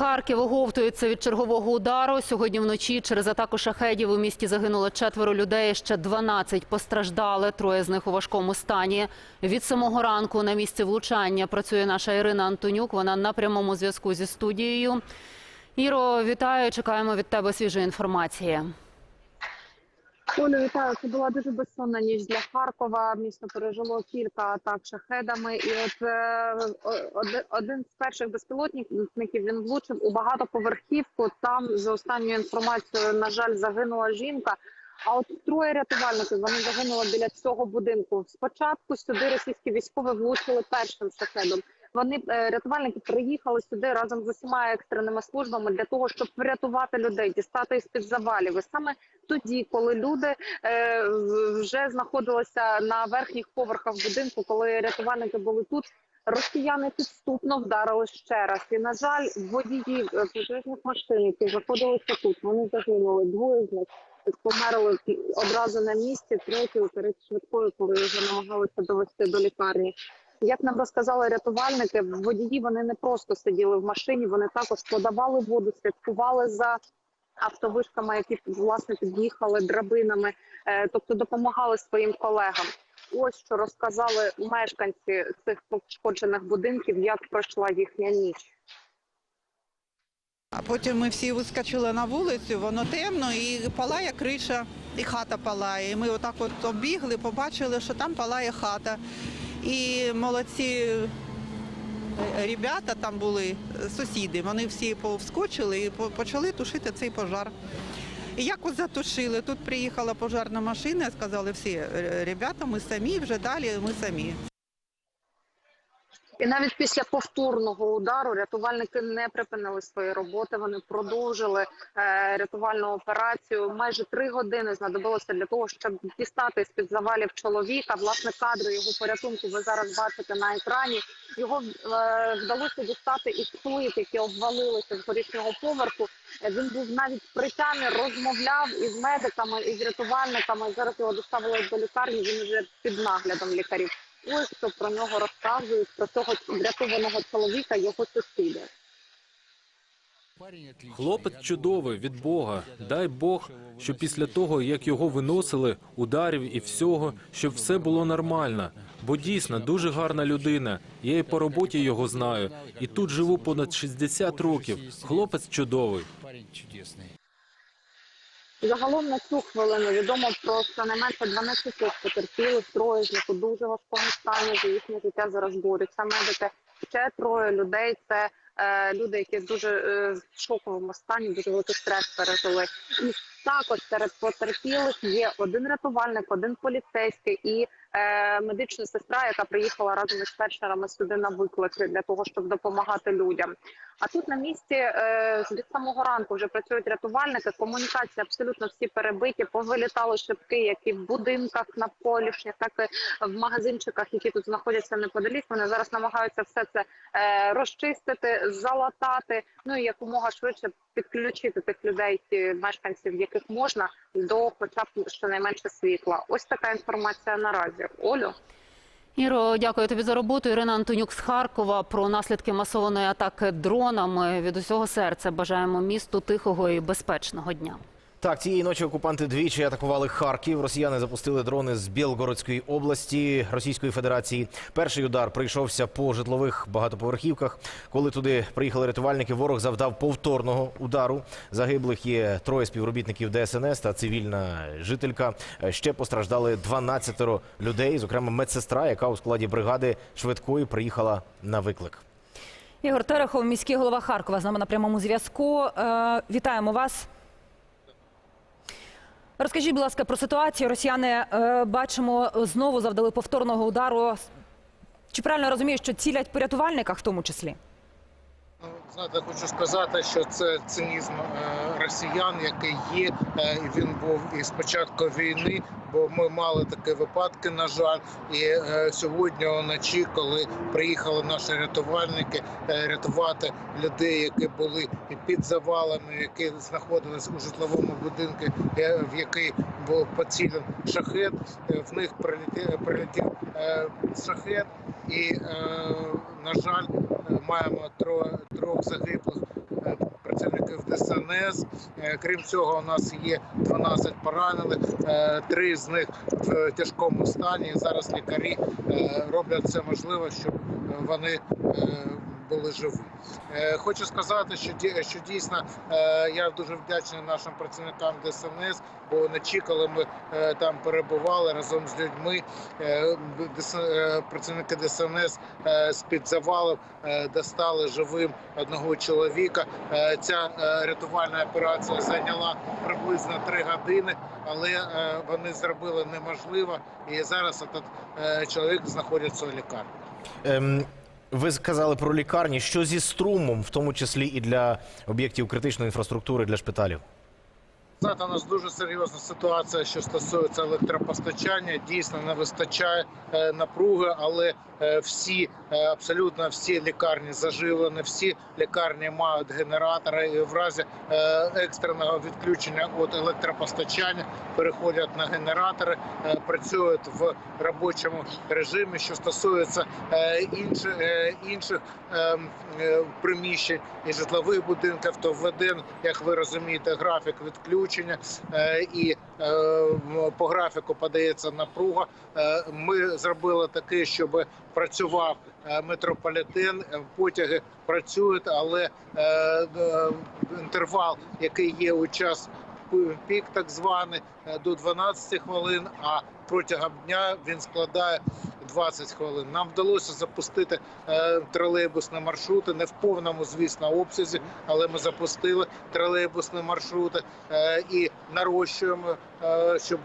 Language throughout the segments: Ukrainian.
Харків оговтується від чергового удару. Сьогодні вночі через атаку шахедів у місті загинуло четверо людей. Ще 12 постраждали. Троє з них у важкому стані. Від самого ранку на місці влучання працює наша Ірина Антонюк. Вона на прямому зв'язку зі студією. Іро, вітаю. Чекаємо від тебе свіжої інформації. Олю, вітаю. Це була дуже безсонна ніч для Харкова. Місто пережило кілька атак шахедами. І от е, один з перших безпілотників він влучив у багатоповерхівку. Там за останньою інформацією, на жаль, загинула жінка. А от троє рятувальників вони загинули біля цього будинку. Спочатку сюди російські військові влучили першим шахедом. Вони е, рятувальники приїхали сюди разом з усіма екстреними службами для того, щоб врятувати людей, дістати із під завалів. І саме тоді, коли люди е, вже знаходилися на верхніх поверхах будинку, коли рятувальники були тут. Росіяни підступно вдарили ще раз. І на жаль, водії е, пожежних машин, які знаходилися тут, вони загинули. Двоє з них померли одразу на місці. Третій перед швидкою, коли вже намагалися довести до лікарні. Як нам розказали рятувальники, водії вони не просто сиділи в машині, вони також подавали воду, слідкували за автовишками, які власне під'їхали драбинами, е, тобто допомагали своїм колегам. Ось що розказали мешканці цих пошкоджених будинків, як пройшла їхня ніч. А потім ми всі вискочили на вулицю, воно темно і палає криша, і хата палає. І ми отак от оббігли, побачили, що там палає хата. І молодці е, ребята там були, е, сусіди, вони всі повскочили і почали тушити цей пожар. І якось затушили. Тут приїхала пожарна машина, сказали всі «Е, ребята, ми самі, вже далі ми самі. І навіть після повторного удару рятувальники не припинили свої роботи. Вони продовжили е, рятувальну операцію. Майже три години знадобилося для того, щоб дістати з під завалів чоловіка. Власне, кадри його порятунку ви зараз бачите на екрані. Його е, вдалося дістати із плит, які обвалилися з горішнього поверху. Е, Він був навіть при тямі, розмовляв із медиками, із рятувальниками. Зараз його доставили до лікарні. Він вже під наглядом лікарів. Ось що про нього розказують про цього врятованого чоловіка його сусіди. Хлопець чудовий від Бога. Дай Бог, що після того, як його виносили, ударів і всього, щоб все було нормально. Бо дійсно дуже гарна людина. Я і по роботі його знаю. І тут живу понад 60 років. Хлопець чудовий. Загалом на цю хвилину відомо про щонайменше 12 потерпілих, троє з них у дуже важкому стані. За їхнє життя зараз борються медики. Ще троє людей це е, люди, які дуже е, в шоковому стані, дуже великий стрес пережили. І також серед потерпілих є один рятувальник, один поліцейський і е, медична сестра, яка приїхала разом із фельдшерами сюди на виклики для того, щоб допомагати людям. А тут на місці е, від самого ранку вже працюють рятувальники. Комунікації абсолютно всі перебиті. Повилітали шибки, як і в будинках на полішнях, так і в магазинчиках, які тут знаходяться неподалік. Вони зараз намагаються все це е, розчистити, залатати. Ну і якомога швидше підключити тих людей, мешканців, яких можна до, хоча б щонайменше світла. Ось така інформація наразі. Олю. Іро, дякую тобі за роботу. Ірина Антонюк з Харкова про наслідки масованої атаки дронами. Від усього серця бажаємо місту тихого і безпечного дня. Так, цієї ночі окупанти двічі атакували Харків. Росіяни запустили дрони з Білгородської області Російської Федерації. Перший удар прийшовся по житлових багатоповерхівках. Коли туди приїхали рятувальники, ворог завдав повторного удару. Загиблих є троє співробітників ДСНС та цивільна жителька. Ще постраждали 12 людей, зокрема медсестра, яка у складі бригади швидкої приїхала на виклик. Ігор Терехов, міський голова Харкова, з нами на прямому зв'язку. Е, вітаємо вас. Розкажіть, будь ласка, про ситуацію. Росіяни е, бачимо знову завдали повторного удару. Чи правильно розумієш, що цілять по рятувальниках в тому числі? Знаєте, хочу сказати, що це цинізм е, росіян, який є. е, і Він був і з початку війни, бо ми мали такі випадки, на жаль. І е, сьогодні вночі, коли приїхали наші рятувальники е, рятувати людей, які були і під завалами, які знаходились у житловому будинку, е, в який був поцілен шахет, е, в них прилетів, прилетів е, шахет, і е, на жаль, е, маємо трьох загиблих е, працівників ДСНС. Е, Крім цього, у нас є 12 поранених, е, три з них в тяжкому стані. Зараз лікарі роблять все можливе, щоб вони були живі. Е, Хочу сказати, що що дійсно е, я дуже вдячний нашим працівникам ДСНС, бо не чекали ми е, там перебували разом з людьми. Працівники ДСНС з під завалів достали живим одного чоловіка. Ця рятувальна операція зайняла приблизно три години, але вони зробили неможливо, і зараз е, чоловік знаходиться у лікарні. Ем, ви сказали про лікарні. Що зі струмом, в тому числі і для об'єктів критичної інфраструктури для шпиталів? Знаєте, у нас дуже серйозна ситуація, що стосується електропостачання. Дійсно не вистачає е, напруги, але е, всі е, абсолютно всі лікарні заживлені, всі лікарні мають генератори. І в разі екстреного відключення від електропостачання переходять на генератори, працюють в робочому режимі. Що стосується інших інших е, е, приміщень і житлових будинків, то введен, як ви розумієте, графік відключення е, і е, по графіку подається напруга. Е, Ми зробили таке, щоб працював метрополітен. Потяги працюють, але інтервал, який є у час пік, так званий, до 12 хвилин. А протягом дня він складає 20 хвилин. Нам вдалося запустити е, тролейбусні маршрути, не в повному, звісно, обсязі, але ми запустили тролейбусні маршрути е, і нарощуємо, е, щоб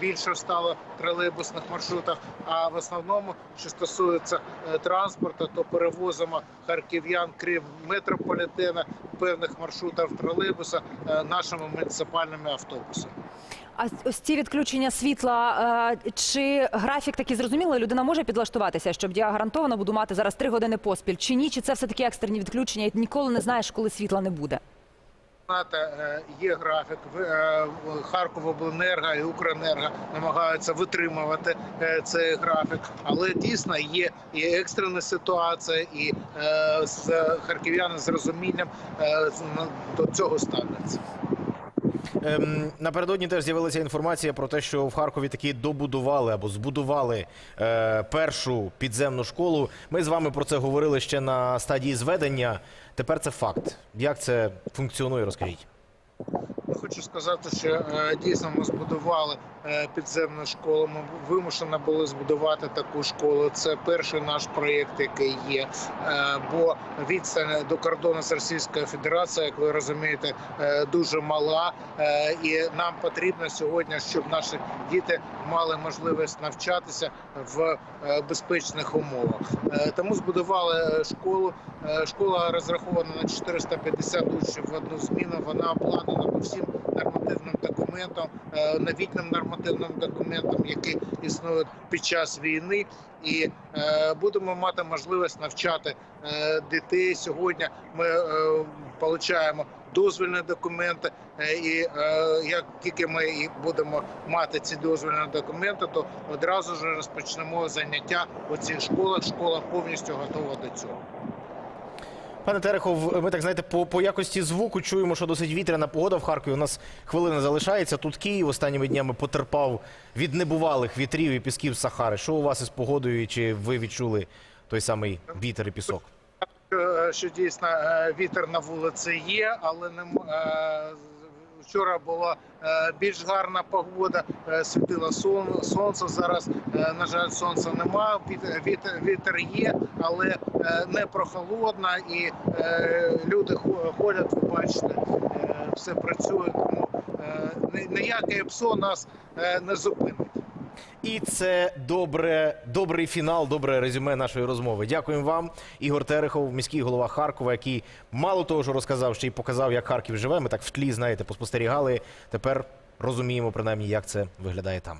більше стало тролейбусних маршрутів. А в основному, що стосується транспорту, то перевозимо харків'ян, крім метрополітена, певних маршрутів тролейбуса нашими муніципальними автобусами. А ось ці відключення світла, е, чи графік такий зрозумілий? Людина може підлаштуватися, щоб я гарантовано буду мати зараз три години поспіль, чи ні? Чи це все таки екстрені відключення, і ніколи не знаєш, коли світла не буде? Е, є графік. Е, Харковобленерго і Укренерго намагаються витримувати цей графік, але дійсно є і екстрена ситуація, і з харків'яни з розумінням до цього ставляться. Ем, напередодні теж з'явилася інформація про те, що в Харкові таки добудували або збудували е, першу підземну школу. Ми з вами про це говорили ще на стадії зведення. Тепер це факт. Як це функціонує, розкажіть. Хочу сказати, що е, дійсно ми збудували е, підземну школу. Ми вимушені були збудувати таку школу. Це перший наш проєкт, який є. Е, Бо відстань до кордону з Російською Федерацією, як ви розумієте, дуже мала. І нам потрібно сьогодні, щоб наші діти мали можливість навчатися в безпечних умовах. Тому збудували школу. Школа розрахована на 450 учнів в одну зміну. Вона обладнана по всім нормативним документам, е, новітнім нормативним документам, які існують під час війни. І е, будемо мати можливість навчати е, дітей. Сьогодні ми отримуємо дозвільні документи. І як тільки ми будемо мати ці дозвільні документи, то одразу ж розпочнемо заняття у цих школах. Школа повністю готова до цього. Пане Терехов, ми так знаєте, по, по якості звуку чуємо, що досить вітряна погода в Харкові. У нас хвилина залишається. Тут Київ останніми днями потерпав від небувалих вітрів і пісків Сахари. Що у вас із погодою? і Чи ви відчули той самий вітер і пісок? Е, що дійсно е, вітер на вулиці є, але не е, вчора була е, більш гарна погода, е, світило сон- сонце. Зараз, е, на жаль, сонця немає. Віт- Вітер, є, але не прохолодно, і люди хо- ходять, ви бачите, все працює. Тому ніяке ПСО нас не зупинить. І це добре, добрий фінал, добре резюме нашої розмови. Дякуємо вам, Ігор Терехов, міський голова Харкова, який мало того, що розказав, ще й показав, як Харків живе. Ми так в тлі, знаєте, поспостерігали. Тепер розуміємо принаймні, як це виглядає там.